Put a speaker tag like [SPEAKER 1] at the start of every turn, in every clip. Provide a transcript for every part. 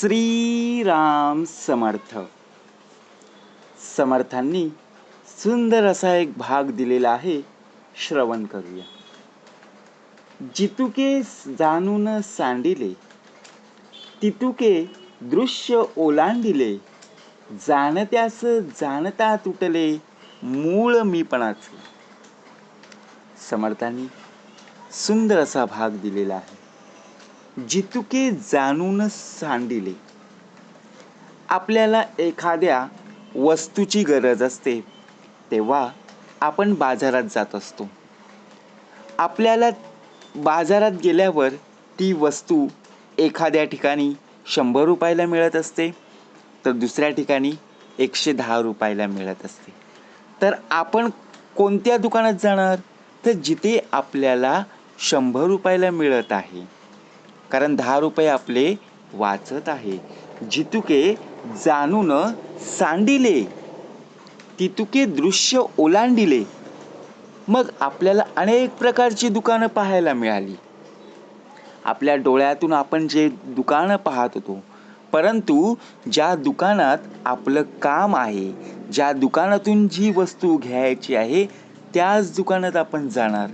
[SPEAKER 1] श्रीराम समर्थ. समर्थांनी सुंदर असा एक भाग दिलेला आहे श्रवण करूया. जितुके जाणून सांडिले तितुके दृश्य ओलांडिले जाणत्यास जाणता तुटले मूळ मीपणाचे समर्थांनी सुंदर असा भाग दिलेला आहे. जितुके जाणून सांडिले. आपल्याला एखाद्या वस्तूची गरज असते तेव्हा आपण बाजारात जात असतो. आपल्याला बाजारात गेल्यावर ती वस्तू एखाद्या ठिकाणी शंभर रुपयाला मिळत असते तर दुसऱ्या ठिकाणी एकशे दहा रुपयाला मिळत असते. तर आपण कोणत्या दुकानात जाणार? तर जिथे आपल्याला शंभर रुपयाला मिळत आहे. कारण दहा रुपये आपले वाचत आहे. जितुके जाणून सांडिले तितुके दृश्य ओलांडिले. मग आपल्याला अनेक प्रकारची दुकानं पाहायला मिळाली. आपल्या डोळ्यातून आपण जे दुकानं पाहत होतो परंतु ज्या दुकानात आपलं काम आहे ज्या दुकानातून जी वस्तू घ्यायची आहे त्याच दुकानात आपण जाणार.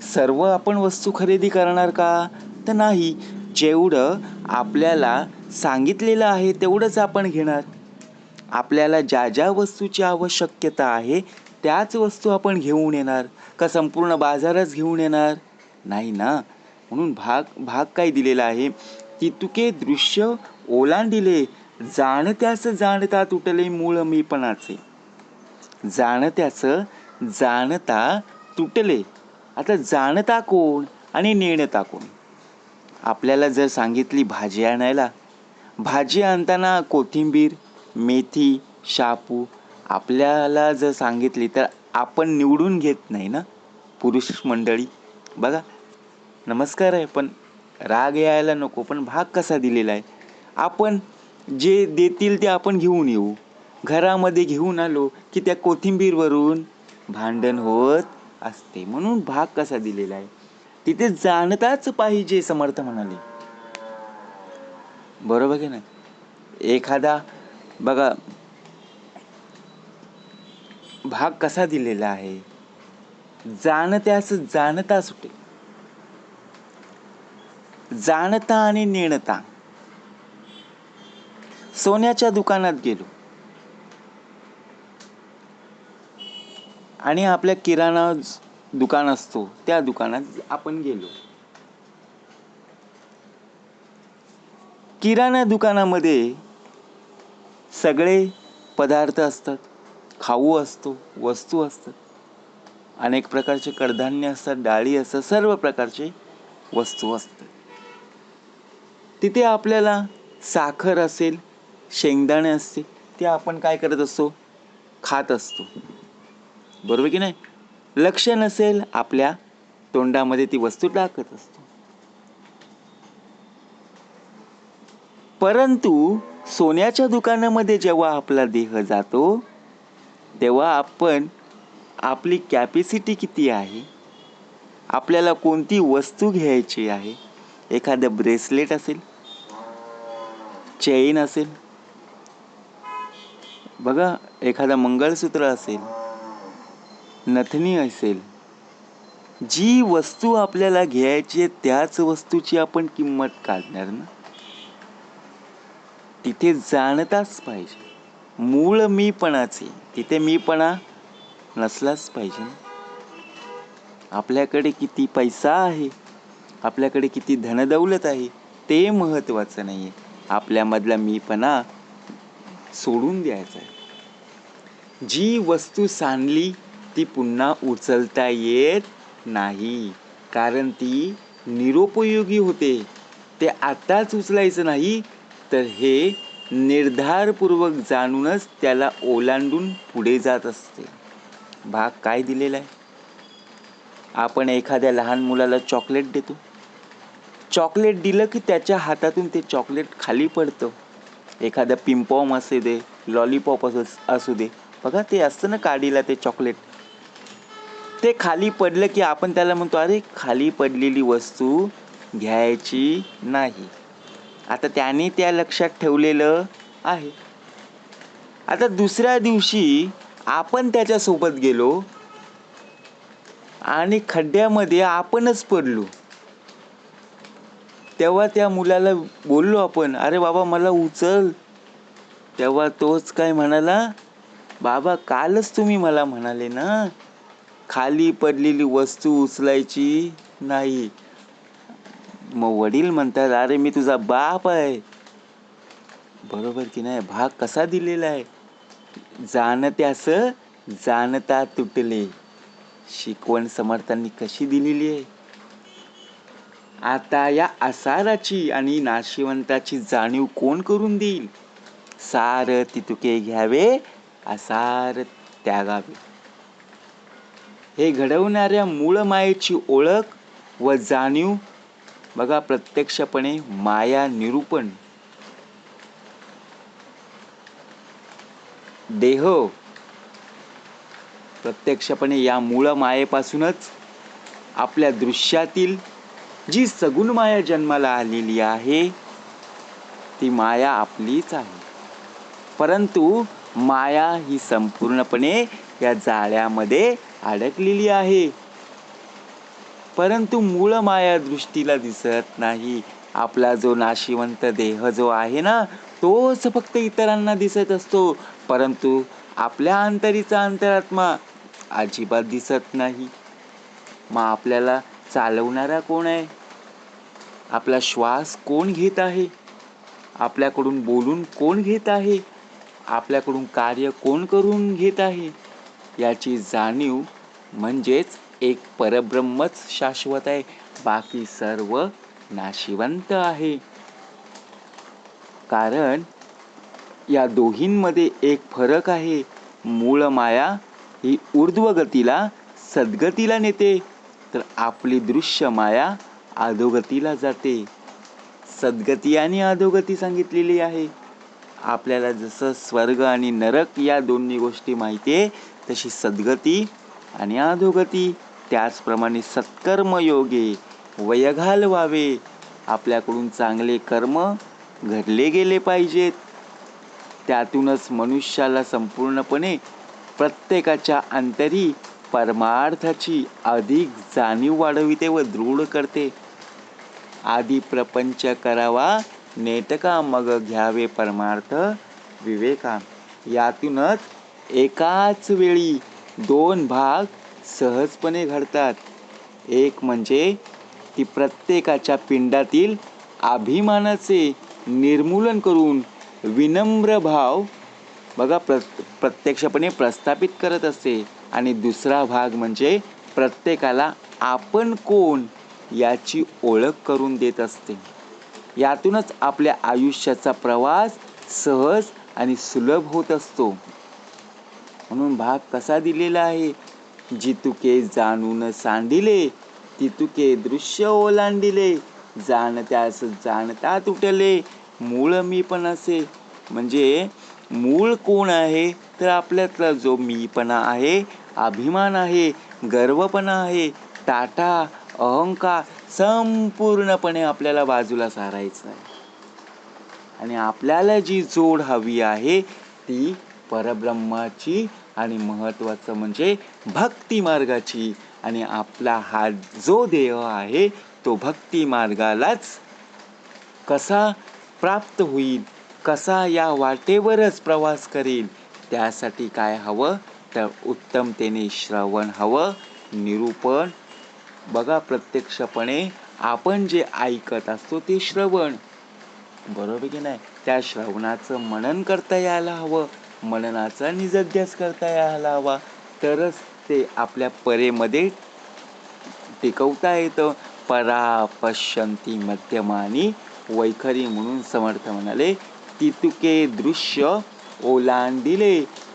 [SPEAKER 1] सर्व आपण वस्तू खरेदी करणार का? तर नाही. जेवढं आपल्याला सांगितलेलं आहे तेवढंच आपण घेणार. आपल्याला ज्या ज्या वस्तूची आवश्यकता आहे त्याच वस्तू आपण घेऊन येणार. का संपूर्ण बाजारच घेऊन येणार? नाही ना. म्हणून भाग भाग काय दिलेला आहे? की तुके दृश्य ओलांडिले जाणत्यास जाणता तुटले मूळ मीपणाचे. जाणत्याचं जाणता तुटले. आता जाणता कोण आणि नेणता कोण आपल्याला जर सांगितली भाजी आणायला भाजी आणताना कोथिंबीर मेथी शापू आपल्याला जर सांगितली तर आपण निवडून घेत नाही ना पुरुष मंडळी. बघा नमस्कार आहे पण राग यायला नको पण भाग कसा दिलेला आहे? आपण जे देतील ते आपण घेऊन येऊ. घरामध्ये घेऊन आलो की त्या कोथिंबीरवरून भांडण होत असते. म्हणून भाग कसा दिलेला आहे? तिथे जाणताच पाहिजे समर्थ म्हणाले. बरोबर की नाही? एखादा बघा भाग कसा दिलेला आहे? जाणत्यास जाणता सुटे. जाणता आणि नेणता. सोन्याच्या दुकानात गेलो. आणि आपल्या किराणा दुकान असतो त्या दुकानात आपण गेलो. किराणा दुकानामध्ये सगळे पदार्थ असतात खाऊ असतो वस्तू असतात. अनेक प्रकारचे कडधान्य असतात डाळी असतात सर्व प्रकारचे वस्तू असतात. तिथे आपल्याला साखर असेल शेंगदाणे असतील ते आपण काय करत असतो? खात असतो. बरोबर की नाही? लक्ष नसेल आपल्या तोंडामध्ये ती वस्तू टाकत असतो. परंतु सोन्याच्या दुकानामध्ये जेव्हा आपला देह जातो तेव्हा आपण आपली कॅपॅसिटी किती आहे? आपल्याला कोणती वस्तू घ्यायची आहे? एखादं ब्रेसलेट असेल चेन असेल बघा एखादं मंगळसूत्र असेल नथनी असेल. जी वस्तू आपल्याला घ्यायची आहे त्याच वस्तूची आपण किंमत काढणार ना? तिथे जाणताच पाहिजे. मूळ मीपणाचे तिथे मीपणा नसलाच पाहिजे ना. आपल्याकडे किती पैसा आहे आपल्याकडे किती धनदौलत आहे ते महत्त्वाचं नाही आहे आपल्यामधला मीपणा सोडून द्यायचा आहे. जी वस्तू सांडली ती पुन्हा उचलता येत नाही. कारण ती निरुपयोगी होते. ते आत्ताच उचलायचं नाही तर हे निर्धारपूर्वक जाणूनच त्याला ओलांडून पुढे जात असते. भाग काय दिलेला आहे? आपण एखाद्या लहान मुलाला चॉकलेट देतो. चॉकलेट दिलं की त्याच्या हातातून ते चॉकलेट खाली पडतं. एखादं पिंपॉम असू दे लॉलीपॉप असू असू दे. बघा ते असतं ना काडीला ते चॉकलेट. ते खाली पडलं की आपण त्याला म्हणतो अरे खाली पडलेली वस्तू घ्यायची नाही. आता त्याने त्या लक्षात ठेवलेलं आहे. आता दुसऱ्या दिवशी आपण त्याच्यासोबत गेलो आणि खड्ड्यामध्ये आपणच पडलो. तेव्हा त्या मुलाला बोललो आपण अरे बाबा मला उचल. तेव्हा तोच काय म्हणाला बाबा कालच तुम्ही मला म्हणाले ना खाली पडलेली वस्तू उचलायची नाही. मग वडील म्हणतात अरे मी तुझा बाप आहे. बरोबर की नाही? भाग कसा दिलेला आहे? जाणत्यास जाणता तुटले. शिकवण समर्थांनी कशी दिलेली आहे? आता या आसाराची आणि नाशिवंताची जाणीव कोण करून देईल? सार तितुके घ्यावे आसार त्यागावे. हे घडवणाऱ्या मूळ मायेची ओळख व जाणीव बघा प्रत्यक्षपणे माया निरूपण. देह प्रत्यक्षपणे या मूळ मायेपासूनच आपल्या दृश्यातील जी सगुण माया जन्माला आलेली आहे ती माया आपलीच आहे. परंतु माया ही संपूर्णपणे या जाळ्यामध्ये अडकलेली आहे. परंतु मूळ माया दृष्टीला दिसत नाही. आपला जो नाशिवंत देह जो आहे ना तोच फक्त इतरांना दिसत असतो. परंतु आपल्या अंतरीचा अंतरात्मा अजिबात दिसत नाही. मग आपल्याला चालवणारा कोण आहे? आपला श्वास कोण घेत आहे? आपल्याकडून बोलून कोण घेत आहे? आपल्याकडून कार्य कोण करून घेत आहे? याची जाणीव म्हणजेच एक परब्रह्मच शाश्वत आहे. बाकी सर्व नाशिवंत आहे. कारण या दोघींमध्ये एक फरक आहे. मूळ माया ही ऊर्ध्व गतीला सद्गतीला नेते. तर आपली दृश्य माया अधोगतीला जाते. सद्गती आणि अधोगती सांगितलेली आहे. आपल्याला जसं स्वर्ग आणि नरक या दोन्ही गोष्टी माहिती आहे तशी सद्गती आणि अधोगती त्याचप्रमाणे सत्कर्म योगे वय घालवावे आपल्याकडून चांगले कर्म घडले गेले पाहिजेत. त्यातूनच मनुष्याला संपूर्णपणे प्रत्येकाच्या अंतरी परमार्थाची अधिक जाणीव वाढविते व दृढ करते. आधी प्रपंच करावा नेटका मग घ्यावे परमार्थ विवेका. यातूनच एकाच वेळी दोन भाग सहजपणे घडतात. एक म्हणजे ती प्रत्येकाच्या पिंडातील अभिमानाचे निर्मूलन करून विनम्र भाव बघा प्र प्रत्यक्षपणे प्रस्थापित करत असते. आणि दुसरा भाग म्हणजे प्रत्येकाला आपण कोण याची ओळख करून देत असते. यातूनच आपल्या आयुष्याचा प्रवास सहज आणि सुलभ होत असतो. म्हणून भाग कसा दिलेला आहे? जितुके जाणून सांडिले तितुके दृश्य ओलांडिले. जाणत्यास जाणता तुटले मूळ मी पण असे. म्हणजे मूळ कोण आहे? तर आपल्यातला जो मीपणा आहे अभिमान आहे गर्वपणा आहे टाटा अहंकार संपूर्णपणे आपल्याला बाजूला सारायचं आहे. आणि आपल्याला जी जोड हवी आहे ती परब्रह्माची आणि महत्त्वाचं म्हणजे भक्ती मार्गाची. आणि आपला हा जो देह आहे तो भक्ती मार्गालाच कसा प्राप्त होईल कसा या वाटेवरच प्रवास करेल त्यासाठी काय हवं? तर उत्तमतेने श्रवण हवं निरूपण. बघा प्रत्यक्षपणे आपण जे ऐकत असतो ते श्रवण. बरोबर की नाही? त्या श्रवणाचं मनन करता यायला हवं. मननाचा निजध्यास करता यायला हवा तरच ते आपल्या परेमध्ये टिकवता येतं. परा पश्यंती मध्यमानी वैखरी म्हणून समर्थ म्हणाले तितुके दृश्य ओलांडिले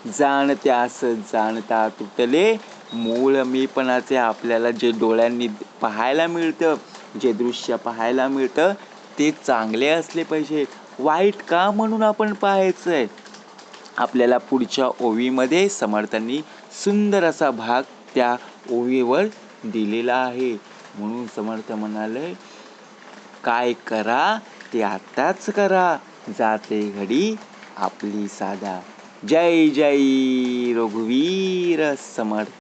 [SPEAKER 1] जाणत्यास जाणता तुटले. मूळ मीपणाचे आपल्याला जे डोळ्यांनी पाहायला मिळतं जे दृश्य पाहायला मिळतं ते चांगले असले पाहिजे. वाईट का म्हणून आपण पाहायचं आहे आपल्याला पुढच्या ओवीमध्ये समर्थांनी सुंदर असा भाग त्या ओवीवर दिलेला आहे. म्हणून समर्थ म्हणाले काय करा ते आत्ताच करा. जाते घडी आपली साधा. जय जय रघुवीर समर्थ.